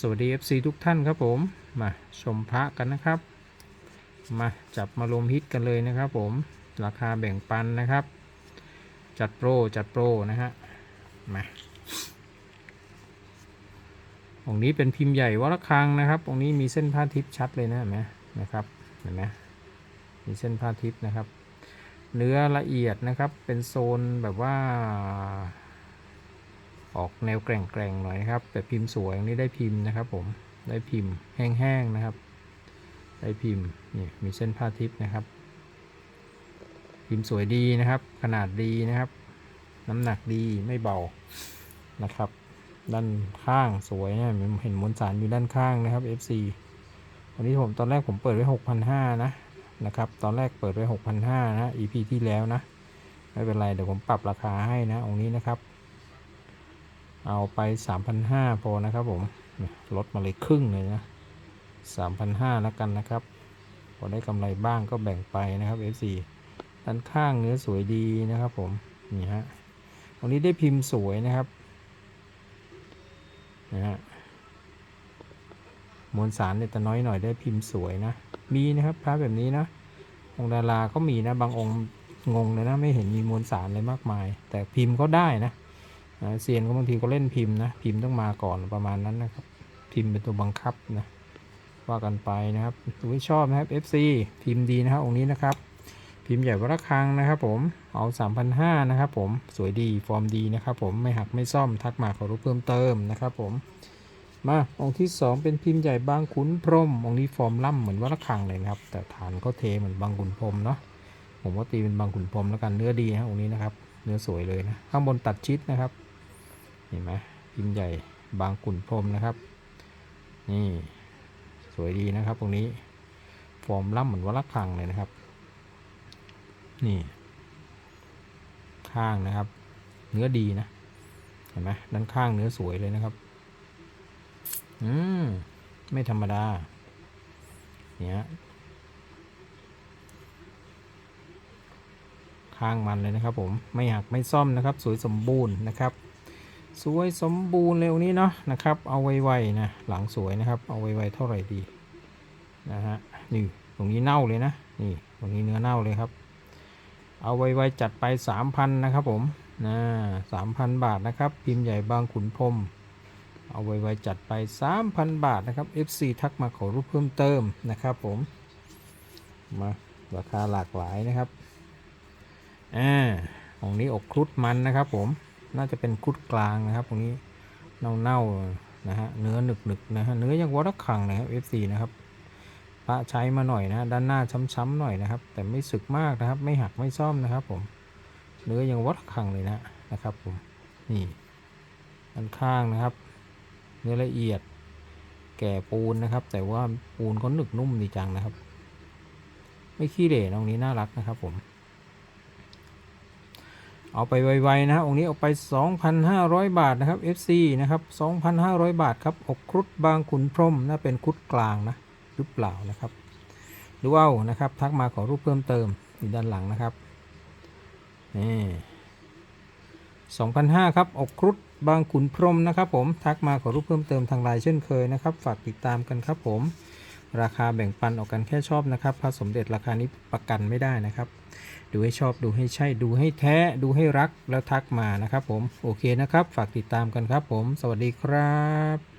สวัสดี FC ทุกท่านครับผม มาชมพระกันนะครับ มาจับมารวมฮิตกันเลยนะครับผม ราคาแบ่งปันนะครับ จัดโปรจัดโปรนะฮะ มาองนี้เป็นพิมพ์ใหญ่วัดระฆังนะครับองนี้มีเส้นผ้าทิพย์ชัดเลยนะเห็นไหมนะครับ เห็นไหมมีเส้นผ้าทิพย์นะครับ เนื้อละเอียดนะครับ เป็นโซนแบบว่า ออกแนวแกร่งๆหน่อยนะครับ แต่พิมพ์สวยนนี้ได้พิมพ์นะครับ ผมได้พิมพ์แห้งๆนะครับ ได้พิมพ์นี่มีเส้นผ้าทิพย์นะครับ พิมพ์สวยดีนะครับ ขนาดดีนะครับ น้ำหนักดีไม่เบานะครับ ด้านข้างสวยนะเห็นมวลสารอยู่ด้านข้างนะครับ FC วันนี้ผมตอนแรกผมเปิดไว้ 6,500นะนะครับ ตอนแรกเปิดไว้ 6,500นะ EP ที่แล้วนะ ไม่เป็นไร เดี๋ยวผมปรับราคาให้นะองนี้นะครับ เอาไป 3,500พอนะครับผมลดมาเลยครึ่งเลยนะ 3,500แล้วกันนะครับ พอได้กำไรบ้างก็แบ่งไปนะครับ FC ด้านข้างเนื้อสวยดีนะครับผม นี่ฮะ วันนี้ได้พิมพ์สวยนะครับนะฮะมวลสารเนี่ยแต่น้อยหน่อยได้พิมพ์สวยนะ มีนะครับพระแบบนี้นะ องดาราก็มีนะ บางองค์งงเลยนะ ไม่เห็นมีมวลสารอะไรมากมาย แต่พิมพ์ก็ได้นะ นะเซียนก็บางทีก็เล่นพิมพ์นะพิมพ์ต้องมาก่อนประมาณนั้นนะครับ พิมพ์เป็นตัวบังคับนะว่ากันไปนะครับดูให้ชอบนะครับ FC พิมพ์ดีนะครับองค์นี้นะครับ พิมพ์ใหญ่วัระฆังนะครับ ผมเอา 3,500นะครับ ผมสวยดีฟอร์มดีนะครับ ผมไม่หักไม่ซ่อมทักมาขอรู้เพิ่มเติมนะครับ ผมมาองค์ที่ 2 เป็นพิมพ์ใหญ่บางขุนพรมองค์นี้ฟอร์มล่ำเหมือนวัระฆังเลยนะครับ แต่ฐานก็เทเหมือนบางขุนพรมเนาะผมก็ตีเป็นบางขุนพรมแล้วกันเนื้อดีนะองค์นี้นะครับ เนื้อสวยเลยนะข้างบนตัดชิดนะครับ เห็นไหมพิมพ์ใหญ่บางขุนพรมนะครับ นี่สวยดีนะครับตรงนี้ฟอร์มล่ำเหมือนวัดระฆังเลยนะครับ นี่ ข้างนะครับ เนื้อดีนะเห็นไหมด้านข้างเนื้อสวยเลยนะครับ อืมไม่ธรรมดา เนี่ยข้างมันเลยนะครับผมไม่หักไม่ซ่อมนะครับ สวยสมบูรณ์นะครับ สวยสมบูรณ์เร็วนี้เนาะนะครับ เอาไวๆนะหลังสวยนะครับ เอาไวๆเท่าไหร่ดีนะฮะนี่ตรงนี้เน่าเลยนะนี่ตรงนี้เนื้อเน่าเลยครับ เอาไวๆจัดไป 3,000 นะครับผมนะ3,000บาทนะครับ พิมพ์ใหญ่บางขุนพรมเอาไวๆจัดไป 3,000 บาทนะครับ FC ทักมาขอรูปเพิ่มเติมนะครับผมมาราคาหลากหลายนะครับอ่าของนี้อกครุฑมันนะครับผม น่าจะเป็นครุฑกลางนะครับตรงนี้เน่าๆนะฮะเนื้อหนึกๆนะฮะเนื้อยังวัดระฆังนะครับ FC นะครับพระใช้มาหน่อยนะด้านหน้าช้ำๆหน่อยนะครับ แต่ไม่สึกมากนะครับ ไม่หักไม่ซ่อมนะครับผมเนื้อยังวัดระฆังเลยนะนะครับผมนี่ด้านข้างนะครับ เนื้อละเอียดแก่ปูนนะครับ แต่ว่าปูนเขาหนึกนุ่มดีจังนะครับ ไม่ขี้เหร่ตรงนี้น่ารักนะครับผม เอาไปไวๆนะฮะองค์นี้เอาไป 2,500 บาทนะครับ FC นะครับ 2,500 บาทครับอกครุฑบางขุนพรมน่าเป็นครุฑกลางนะหรือเปล่านะครับดูเอานะครับทักมาขอรูปเพิ่มเติมอยู่ด้านหลังนะครับนี่สองพันห้าครับอกครุฑบางขุนพรมนะครับผมทักมาขอรูปเพิ่มเติมทางไลน์เช่นเคยนะครับ ฝากติดตามกันครับผม ราคาแบ่งปันออกกันแค่ชอบนะครับพระสมเด็จราคานี้ประกันไม่ได้นะครับ ดูให้ชอบดูให้ใช่ดูให้แท้ดูให้รักแล้วทักมานะครับผมโอเคนะครับ ฝากติดตามกันครับผม สวัสดีครับ